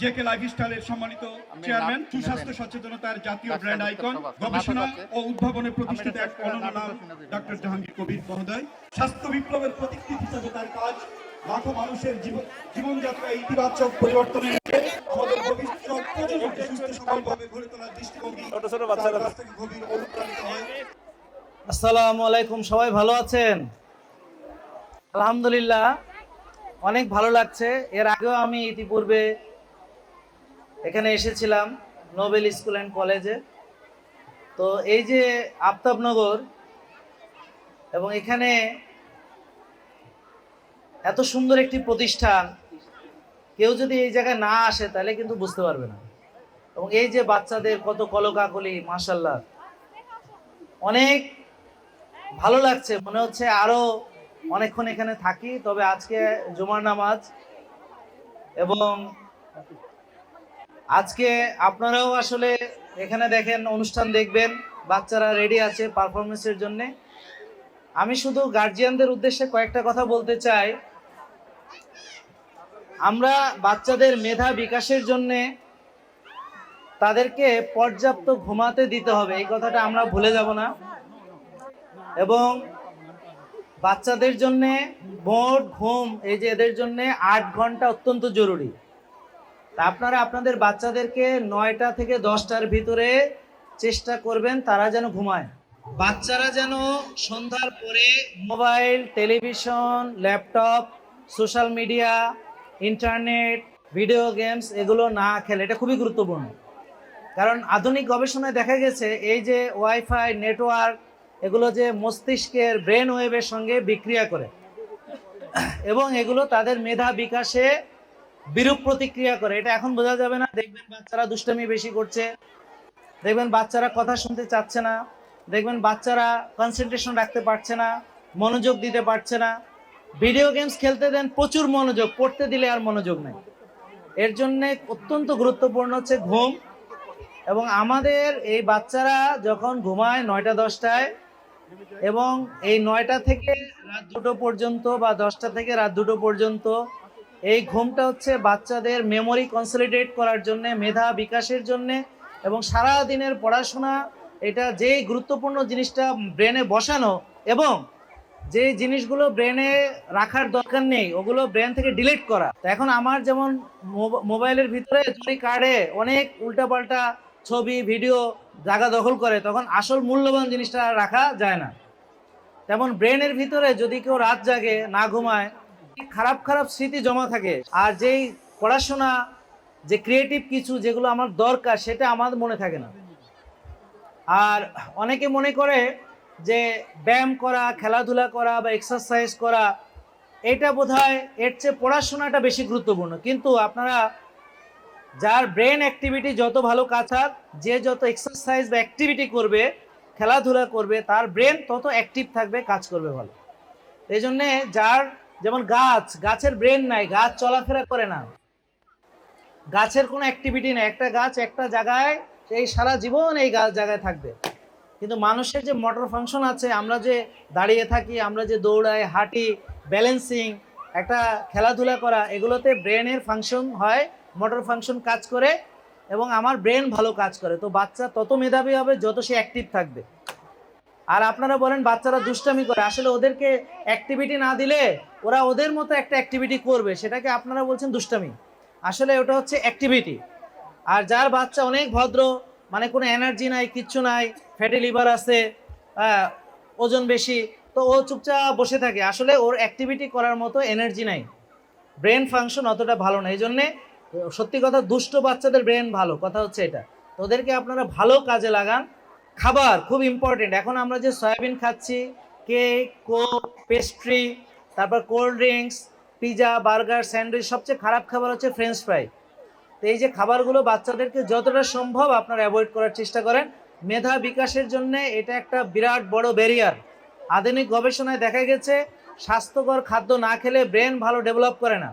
JK লাইফস্টাইলের সম্মানিত chairman সুস্বাস্থ্য সচেতনতার জাতীয় ব্র্যান্ড আইকন গবেষণা ও উদ্ভাবনে প্রতিষ্ঠিত এক অনন্য নাম ডক্টর জাহাঙ্গীর কবির মহোদয়। স্বাস্থ্য বিপ্লবের প্রতীকী হিসাবে তার কাজ লাখো মানুষের জীবন জীবনযাত্রায় ইতিবাচক পরিবর্তনের লক্ষ্যে আমাদের ভবিষ্যৎ প্রজন্মকে সুস্থ সবলভাবে গড়ে তোলার দৃষ্টিভঙ্গি তার কাছ থেকে গভীর অনুপ্রাণিত হয়। আসসালামু আলাইকুম সবাই ভালো আছেন? আলহামদুলিল্লাহ অনেক ভালো লাগছে। এর আগেও আমি ইতিপূর্বে এখানে এসেছিলাম নোবেল স্কুল অ্যান্ড কলেজে। তো এই যে আফতাবনগর এবং এখানে এত সুন্দর একটি প্রতিষ্ঠান, কেউ যদি এই জায়গায় না আসে তাহলে কিন্তু বুঝতে পারবে না। এবং এই যে বাচ্চাদের কত কলকাকলি মাসাল্লাহ অনেক ভালো লাগছে, মনে হচ্ছে আরও অনেকক্ষণ এখানে থাকি, তবে আজকে জুমার নামাজ এবং আজকে আপনারাও আসলে এখানে দেখেন, অনুষ্ঠান দেখবেন, বাচ্চারা রেডি আছে পারফরমেন্সের জন্য। আমি শুধু গার্জিয়ানদের উদ্দেশ্যে কয়েকটা কথা বলতে চাই। আমরা বাচ্চাদের মেধা বিকাশের জন্যে তাদেরকে পর্যাপ্ত ঘুমাতে দিতে হবে, এই কথাটা আমরা ভুলে যাব না। এবং বাচ্চাদের জন্যে মোট ঘুম, এই যে এদের জন্যে আট ঘণ্টা অত্যন্ত জরুরি। তা আপনারা আপনাদের বাচ্চাদেরকে নয়টা থেকে দশটার ভিতরে চেষ্টা করবেন তারা যেন ঘুমায়। বাচ্চারা যেন সন্ধ্যার পরে mobile, television, laptop, social media, internet, video games এগুলো না খেলে, এটা খুবই গুরুত্বপূর্ণ। কারণ আধুনিক গবেষণায় দেখা গেছে এই যে ওয়াইফাই, নেটওয়ার্ক এগুলো যে মস্তিষ্কের ব্রেন ওয়েভের সঙ্গে বিক্রিয়া করে। এবং এগুলো তাদের মেধা বিকাশে বিরূপ প্রতিক্রিয়া করে। এটা এখন বোঝা যাবে না। দেখবেন বাচ্চারা দুষ্টামি বেশি করছে। দেখবেন বাচ্চারা কথা শুনতে চাচ্ছে না। দেখবেন বাচ্চারা কনসেন্ট্রেশন রাখতে পারছে না, মনোযোগ দিতে পারছে না। ভিডিও গেমস খেলতে দেন প্রচুর মনোযোগ, পড়তে দিলে আর মনোযোগ নেই। এর জন্যে অত্যন্ত গুরুত্বপূর্ণ হচ্ছে ঘুম। এবং আমাদের এই বাচ্চারা যখন ঘুমায় নয়টা, দশটায়, এবং এই নয়টা থেকে রাত দুটো পর্যন্ত বা দশটা থেকে রাত দুটো পর্যন্ত এই ঘুমটা হচ্ছে বাচ্চাদের মেমোরি কনসলিডেট করার জন্য, মেধা বিকাশের জন্য এবং সারা দিনের পড়াশোনা, এটা যেই গুরুত্বপূর্ণ জিনিসটা ব্রেনে বসানো এবং যে জিনিসগুলো ব্রেনে রাখার দরকার নেই, ওগুলো ব্রেন থেকে ডিলিট করা। এখন আমার যেমন মোবা- মোবাইলের ভিতরে যদি কার্ডে অনেক উল্টাপাল্টা ছবি ভিডিও জায়গা দখল করে, তখন আসল মূল্যবান জিনিসটা রাখা যায় না। তেমন ব্রেনের ভিতরে যদি কেউ রাত জাগে, না ঘুমায় খারাপ খারাপ স্মৃতি জমা থাকে। আর যেই পড়াশোনা যে ক্রিয়েটিভ কিছু যেগুলো আমার দরকার সেটা আমার মনে থাকে না। আর অনেকে মনে করে যে ব্যায়াম করা খেলাধুলা করা বা এক্সারসাইজ করা এটা বোধ হয় এর চেয়ে পড়াশোনাটা বেশি গুরুত্বপূর্ণ। কিন্তু আপনারা যার ব্রেন অ্যাক্টিভিটি যত ভালো হয়, যে যত এক্সারসাইজ বা অ্যাক্টিভিটি করবে খেলাধুলা করবে তার ব্রেন তত অ্যাক্টিভ থাকবে কাজ করবে ভালো। এই জন্যে যার যেমন গাছ, গাছের ব্রেন নাই, গাছ চলাফেরা করে না। গাছের কোনো অ্যাক্টিভিটি নেই, একটা গাছ একটা জায়গায়, এই সারা জীবন এই গাছ জায়গায় থাকবে। কিন্তু মানুষের যে মোটর ফাংশন আছে, আমরা যে দাঁড়িয়ে থাকি, আমরা যে দৌড়াই, হাঁটি ব্যালেন্সিং একটা খেলাধুলা করা, এগুলোতে ব্রেনের ফাংশন হয় মোটর ফাংশন কাজ করে, এবং আমার ব্রেন ভালো কাজ করে। তো বাচ্চা তত মেধাবী হবে যত সে অ্যাক্টিভ থাকবে। আর আপনারা বলেন, বাচ্চারা দুষ্টামি করে। আসলে ওদেরকে অ্যাক্টিভিটি না দিলে ওরা ওদের মতো একটা অ্যাক্টিভিটি করবে, সেটাকে আপনারা বলছেন দুষ্টামি। আসলে ওটা হচ্ছে অ্যাক্টিভিটি আর যার বাচ্চা অনেক ভদ্র মানে কোনো এনার্জি নাই, কিচ্ছু নাই ফ্যাটি লিভার আছে ওজন বেশি, তো ও চুপচাপ বসে থাকে। আসলে ওর অ্যাক্টিভিটি করার মতো এনার্জি নাই। ব্রেন ফাংশন অতটা ভালো না। এই জন্যে সত্যি কথা, দুষ্ট বাচ্চাদের ব্রেন ভালো। কথা হচ্ছে এটা। তো ওদেরকে আপনারা ভালো কাজে লাগান। খাবার খুব ইম্পর্টেন্ট এখন আমরা যে সয়াবিন খাচ্ছি কেক কোক পেস্ট্রি তারপর cold drinks pizza burger sandwich সবচেয়ে খারাপ খাবার হচ্ছে ফ্রেঞ্চ ফ্রাই তো এই যে খাবারগুলো বাচ্চাদেরকে যতটা সম্ভব আপনারা অ্যাভয়েড করার চেষ্টা করেন। মেধা বিকাশের জন্য এটা একটা বিরাট বড় ব্যারিয়ার আধুনিক গবেষণায় দেখা গেছে, স্বাস্থ্যকর খাদ্য না খেলে ব্রেন ভালো ডেভেলপ করে না।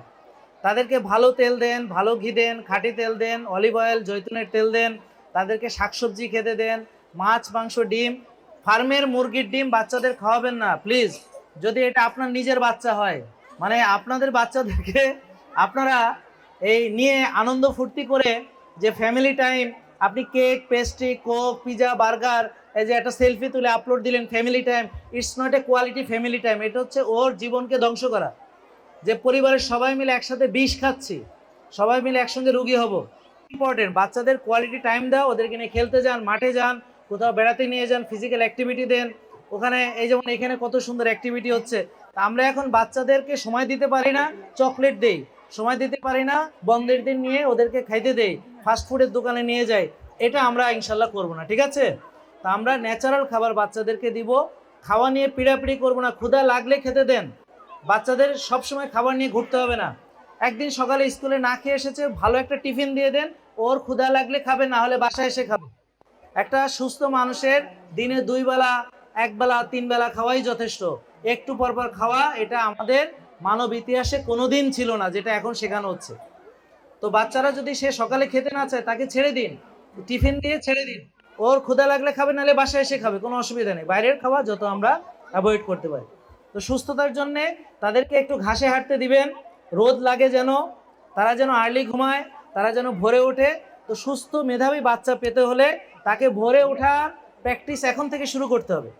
তাদেরকে ভালো তেল দেন, ভালো ঘি দেন, খাঁটি তেল দেন অলিভ অয়েল জৈতুনের তেল দেন, তাদেরকে শাকসবজি খেতে দেন মাছ, মাংস, ডিম, ফার্মের মুরগির ডিম বাচ্চাদের খাওয়াবেন না প্লিজ যদি এটা আপনার নিজের বাচ্চা হয় মানে আপনাদের বাচ্চাদেরকে আপনারা এই নিয়ে আনন্দ ফুর্তি করে যে ফ্যামিলি টাইম আপনি cake pastry coke pizza burger এই যে একটা সেলফি তুলে আপলোড দিলেন family time it's not a quality family time এটা হচ্ছে ওর জীবনকে ধ্বংস করা। যে পরিবারের সবাই মিলে একসাথে বিষ খাচ্ছি, সবাই মিলে একসঙ্গে রুগী হব ইম্পর্টেন্ট বাচ্চাদের কোয়ালিটি টাইম দাও, ওদেরকে নিয়ে খেলতে যান, মাঠে যান কোথাও বেড়াতে নিয়ে যান ফিজিক্যাল অ্যাক্টিভিটি দেন। ওখানে এই যেমন এখানে কত সুন্দর অ্যাক্টিভিটি হচ্ছে। আমরা এখন বাচ্চাদেরকে সময় দিতে পারি না চকলেট দেই। সময় দিতে পারি না, বন্ধের দিন নিয়ে ওদেরকে খাইতে দেই ফাস্ট ফুডের দোকানে নিয়ে যাই। এটা আমরা ইনশাল্লাহ করব না, ঠিক আছে? তা আমরা ন্যাচারাল খাবার বাচ্চাদেরকে দিব। খাওয়া নিয়ে পিড়াপিড়ি করব না, ক্ষুধা লাগলে খেতে দেন। বাচ্চাদের সবসময় খাবার নিয়ে ঘুরতে হবে না। একদিন সকালে স্কুলে না খেয়ে এসেছে, ভালো একটা টিফিন দিয়ে দেন। ওর ক্ষুধা লাগলে খাবে, না হলে বাসায় এসে খাবে। একটা সুস্থ মানুষের দিনে দুই বেলা, এক বেলা, তিন বেলা খাওয়াই যথেষ্ট। একটু পর পর খাওয়া, এটা আমাদের মানব ইতিহাসে কোনো দিন ছিল না, যেটা এখন শেখানো হচ্ছে। তো বাচ্চারা যদি সে সকালে খেতে না চায়, তাকে ছেড়ে দিন। টিফিন দিয়ে ছেড়ে দিন। ওর ক্ষুধা লাগলে খাবে, নাহলে বাসায় এসে খাবে, কোনো অসুবিধা নেই। বাইরের খাওয়া যত আমরা অ্যাভয়েড করতে পারি। তো সুস্থতার জন্য তাদেরকে একটু ঘাসে হাঁটতে দিবেন। রোদ লাগে যেন, তারা যেন আর্লি ঘুমায়, তারা যেন ভোরে ওঠে তো সুস্থ মেধাবী বাচ্চা পেতে হলে তাকে ভোরে ওঠার প্র্যাকটিস এখন থেকে শুরু করতে হবে।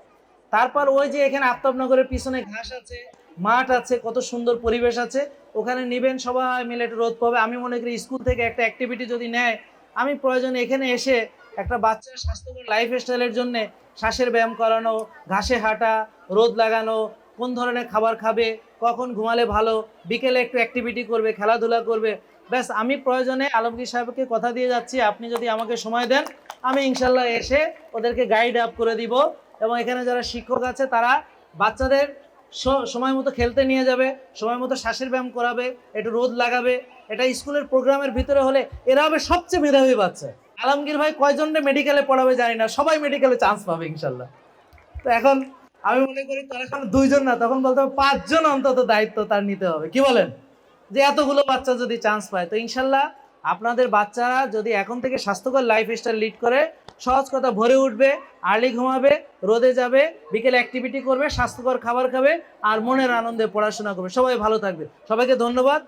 তারপর ওই যে এখানে আফতাবনগরের পিছনে ঘাস আছে, মাঠ আছে, কত সুন্দর পরিবেশ আছে, ওখানে নিবেন সবাই মিলে একটু রোদ পাবে। আমি মনে করি স্কুল থেকে একটা অ্যাক্টিভিটি যদি নেয়, আমি প্রয়োজনে এখানে এসে একটা বাচ্চার স্বাস্থ্যকর লাইফ স্টাইলের জন্য শ্বাসের ব্যায়াম করানো, ঘাসে হাঁটা, রোদ লাগানো, কোন ধরনের খাবার খাবে, কখন ঘুমালে ভালো, বিকেলে একটু অ্যাক্টিভিটি করবে, খেলাধুলা করবে ব্যাস, আমি প্রয়োজনে আলমগীর সাহেবকে কথা দিয়ে যাচ্ছি। আপনি যদি আমাকে সময় দেন, আমি ইনশাল্লাহ এসে ওদেরকে গাইড আপ করে দিব। এবং এখানে যারা শিক্ষক আছে, তারা বাচ্চাদের সময় মতো খেলতে নিয়ে যাবে, সময় মতো শ্বাসের ব্যায়াম করাবে, একটু রোদ লাগাবে। এটা স্কুলের প্রোগ্রামের ভিতরে হলে এরা হবে সবচেয়ে মেধাবী বাচ্চা। আলমগীর ভাই কয়জনকে মেডিকেলে পড়াবে জানি না, সবাই মেডিকেলে চান্স পাবে ইনশাল্লাহ। তো এখন আমি মনে করি তার এখন দুইজন না, তখন বলতে হবে পাঁচজন অন্তত দায়িত্ব তার নিতে হবে। কি বলেন? যে এতগুলো বাচ্চা যদি চান্স পায়, তো ইনশাল্লাহ আপনাদের বাচ্চারা যদি এখন থেকে স্বাস্থ্যকর লাইফ স্টাইল লিড করে, সহজ কথা ভরে উঠবে আর্লি ঘুমাবে, রোদে যাবে, বিকেলে অ্যাক্টিভিটি করবে, স্বাস্থ্যকর খাবার খাবে আর মনের আনন্দে পড়াশোনা করবে। সবাই ভালো থাকবে সবাইকে ধন্যবাদ।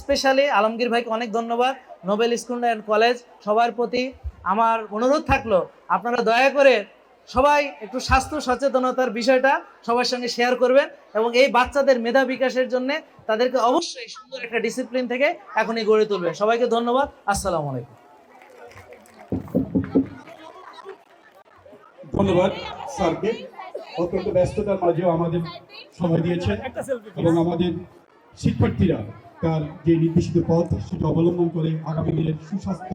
স্পেশালি আলমগীর ভাইকে অনেক ধন্যবাদ। নোবেল স্কুল অ্যান্ড কলেজ সবার প্রতি আমার অনুরোধ থাকল, আপনারা দয়া করে সবাই একটু স্বাস্থ্য সচেতনতার বিষয়টা সবার সঙ্গে শেয়ার করবেন এবং এই বাচ্চাদের মেধা বিকাশের জন্য তাদেরকে অবশ্যই সুন্দর একটা ডিসিপ্লিন থেকে এখনই গড়ে তুলবেন। সবাইকে ধন্যবাদ। আসসালামু আলাইকুম। ধন্যবাদ স্যারকে। অত্যন্ত ব্যস্ততার মাঝেও আমাদের সময় দিয়েছেন এবং আমাদের শিক্ষার্থীরা তার যে নির্দেশিত পথ সেটা অবলম্বন করে আগামী দিনের সুস্বাস্থ্য